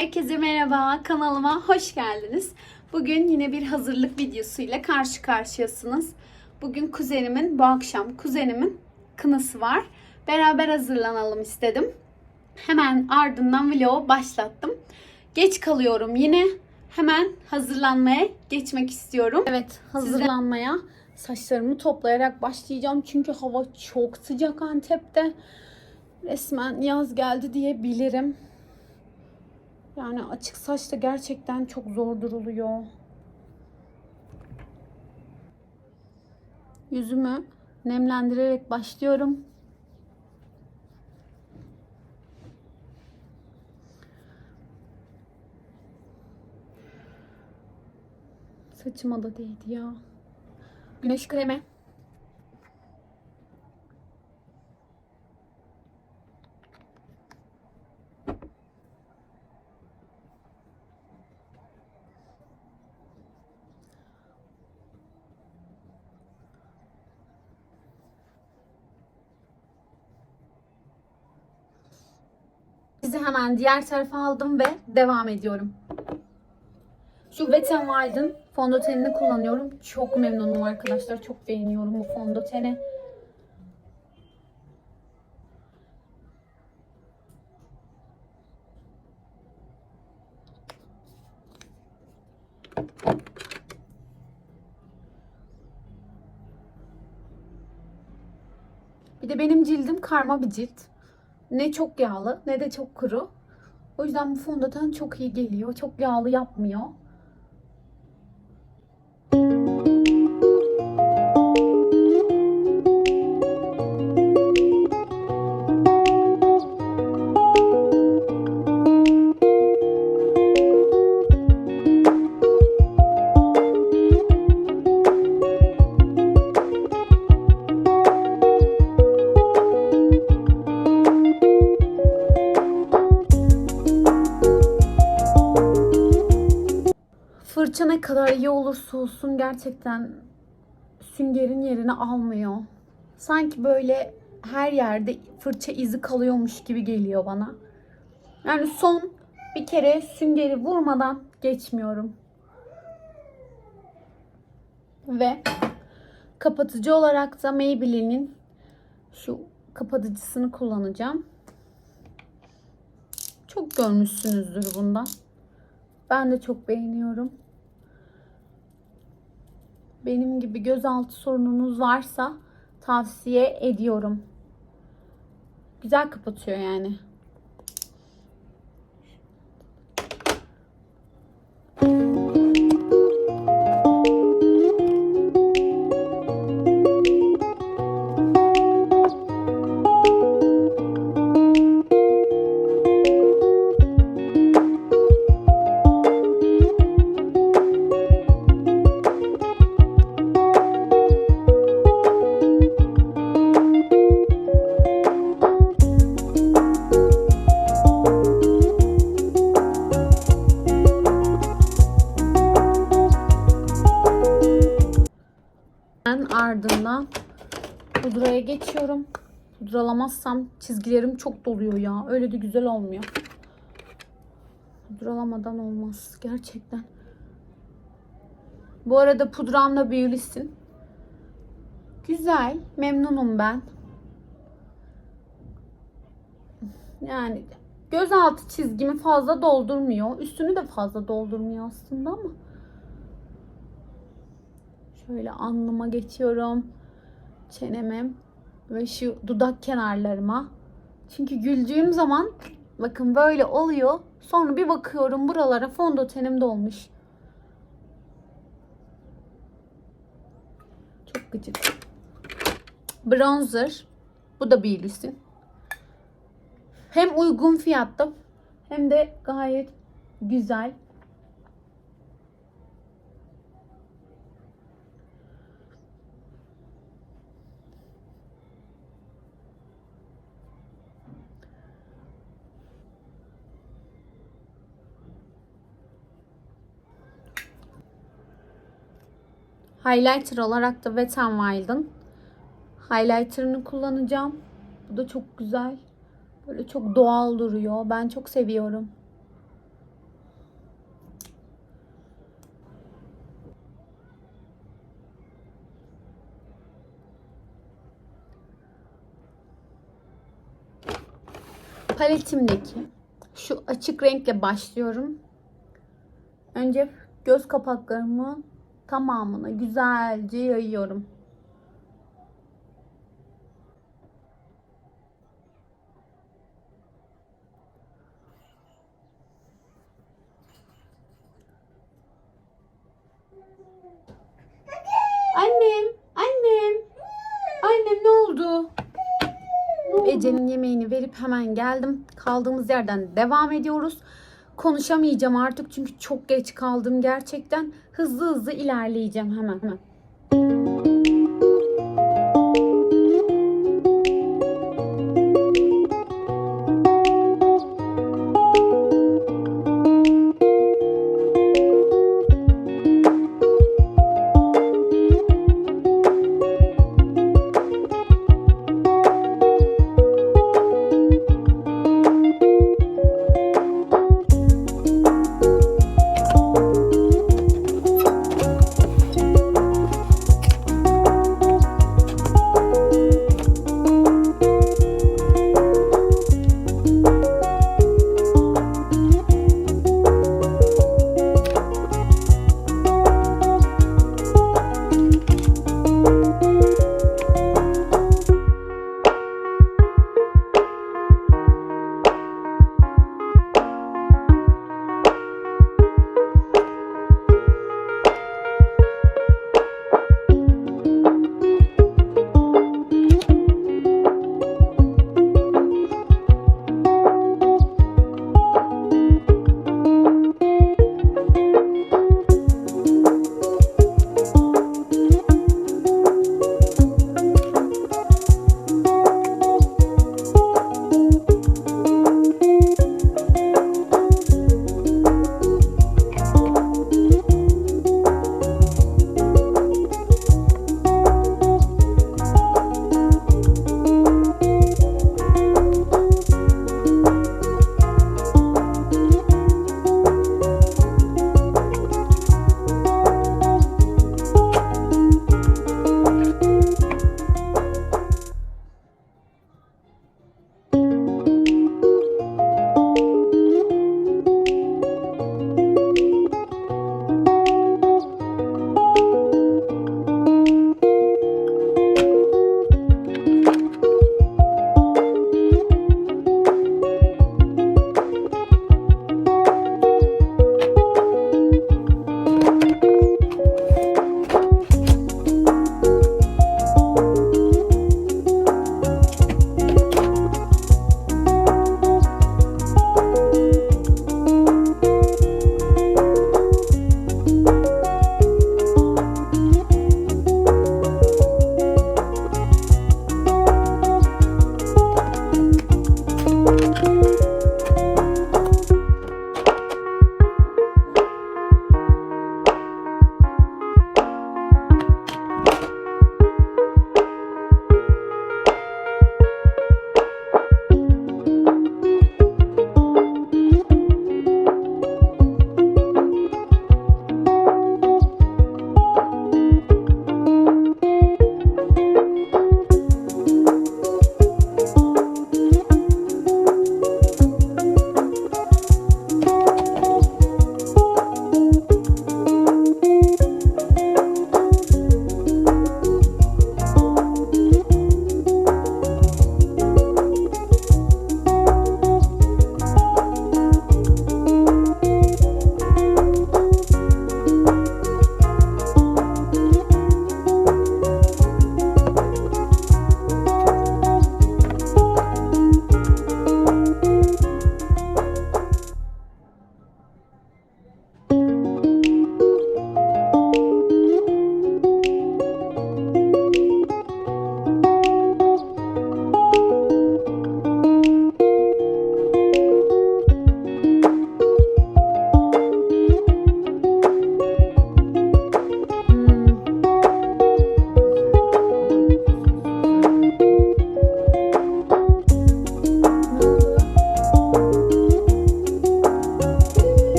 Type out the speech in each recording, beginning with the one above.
Herkese merhaba, kanalıma hoş geldiniz. Bugün yine bir hazırlık videosuyla karşı karşıyasınız. Bugün kuzenimin, bu akşam kuzenimin kınası var. Beraber hazırlanalım istedim. Hemen ardından vlogu başlattım. Geç kalıyorum yine. Hemen hazırlanmaya geçmek istiyorum. Evet, hazırlanmaya saçlarımı toplayarak başlayacağım. Çünkü hava çok sıcak Antep'te. Resmen yaz geldi diyebilirim. Yani açık saçta gerçekten çok zor duruluyor. Yüzümü nemlendirerek başlıyorum. Saçıma da değdi ya. Güneş kremi. Sizi hemen diğer tarafa aldım ve devam ediyorum. Şu Wet n Wild'ın fondötenini kullanıyorum. Çok memnunum arkadaşlar. Çok beğeniyorum bu fondöteni. Bir de benim cildim karma bir cilt. Ne çok yağlı ne de çok kuru. O yüzden bu fondöten çok iyi geliyor. Çok yağlı yapmıyor. Ne kadar iyi olursa olsun gerçekten süngerin yerini almıyor. Sanki böyle her yerde fırça izi kalıyormuş gibi geliyor bana. Yani son bir kere süngeri vurmadan geçmiyorum. Ve kapatıcı olarak da Maybelline'in şu kapatıcısını kullanacağım. Çok görmüşsünüzdür bundan. Ben de çok beğeniyorum. Benim gibi gözaltı sorununuz varsa tavsiye ediyorum. Güzel kapatıyor yani. Ben ardından pudraya geçiyorum. Pudralamazsam çizgilerim çok doluyor ya. Öyle de güzel olmuyor. Pudralamadan olmaz gerçekten. Bu arada pudram da Beulis'in. Güzel. Memnunum ben. Yani gözaltı çizgimi fazla doldurmuyor. Üstünü de fazla doldurmuyor aslında ama. Şöyle alnıma geçiyorum. Çeneme ve şu dudak kenarlarıma. Çünkü güldüğüm zaman bakın böyle oluyor. Sonra bir bakıyorum buralara fondötenim dolmuş. Çok gıcık. Bronzer. Bu da Beulis'in. Hem uygun fiyatta hem de gayet güzel. Highlighter olarak da Wet n Wild'ın highlighter'ını kullanacağım. Bu da çok güzel. Böyle çok doğal duruyor. Ben çok seviyorum. paletimdeki şu açık renkle başlıyorum. Önce göz kapaklarımı tamamına güzelce yayıyorum. Annem, annem. Annem ne oldu? Ece'nin yemeğini verip hemen geldim. Kaldığımız yerden devam ediyoruz. Konuşamayacağım artık çünkü çok geç kaldım gerçekten. Hızlı hızlı ilerleyeceğim hemen hemen.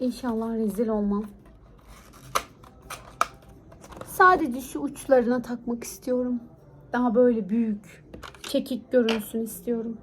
İnşallah rezil olmam. Sadece şu uçlarına takmak istiyorum. Daha böyle büyük, çekik görünsün istiyorum.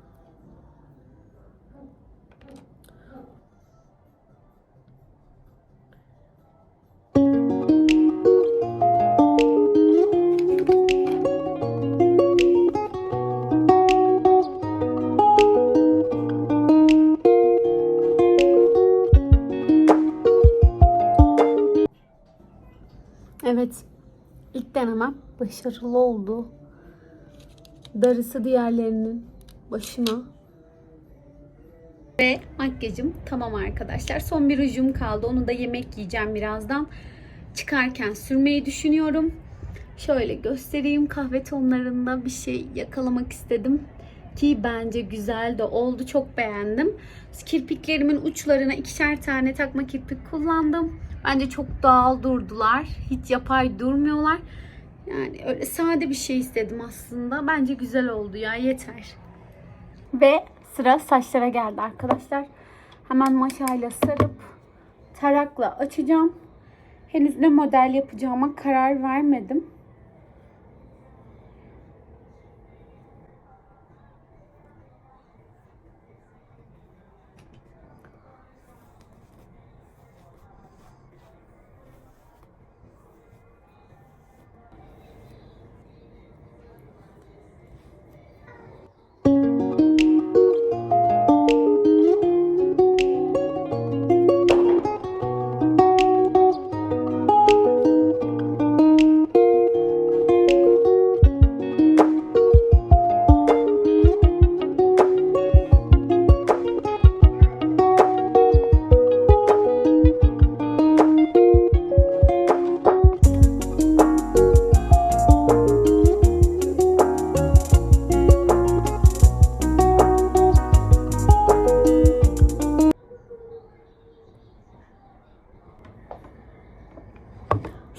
Evet. ilk denemem başarılı oldu. Darısı diğerlerinin başına. Ve makyajım tamam arkadaşlar. Son bir rujum kaldı. Onu da yemek yiyeceğim birazdan. Çıkarken sürmeyi düşünüyorum. Şöyle göstereyim. Kahve tonlarında bir şey yakalamak istedim. Ki bence güzel de oldu. Çok beğendim. Kirpiklerimin uçlarına ikişer tane takma kirpik kullandım. Bence çok doğal durdular. Hiç yapay durmuyorlar. Yani öyle sade bir şey istedim aslında. Bence güzel oldu ya yeter. Ve sıra saçlara geldi arkadaşlar. Hemen maşayla sarıp tarakla açacağım. Henüz ne model yapacağıma karar vermedim.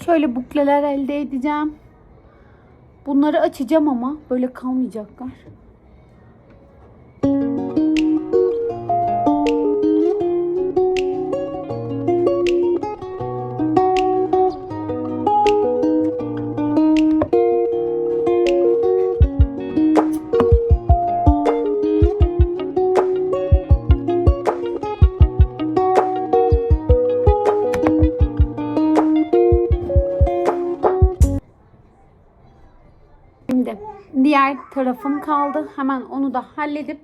Şöyle bukleler elde edeceğim. Bunları açacağım ama böyle kalmayacaklar. Diğer tarafım kaldı. Hemen onu da halledip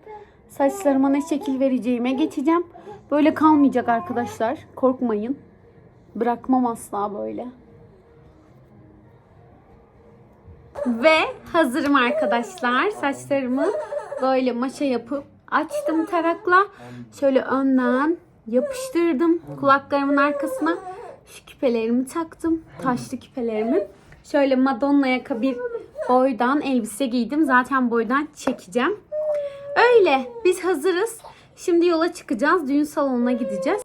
saçlarıma ne şekil vereceğime geçeceğim. Böyle kalmayacak arkadaşlar. Korkmayın. Bırakmam asla böyle. Ve hazırım arkadaşlar. Saçlarımı böyle maşa yapıp açtım tarakla. Şöyle önden yapıştırdım kulaklarımın arkasına. Şu küpelerimi taktım. Taşlı küpelerimi. Şöyle Madonna yaka bir boydan elbise giydim. Zaten boydan çekeceğim. Öyle. Biz hazırız. Şimdi yola çıkacağız. Düğün salonuna gideceğiz.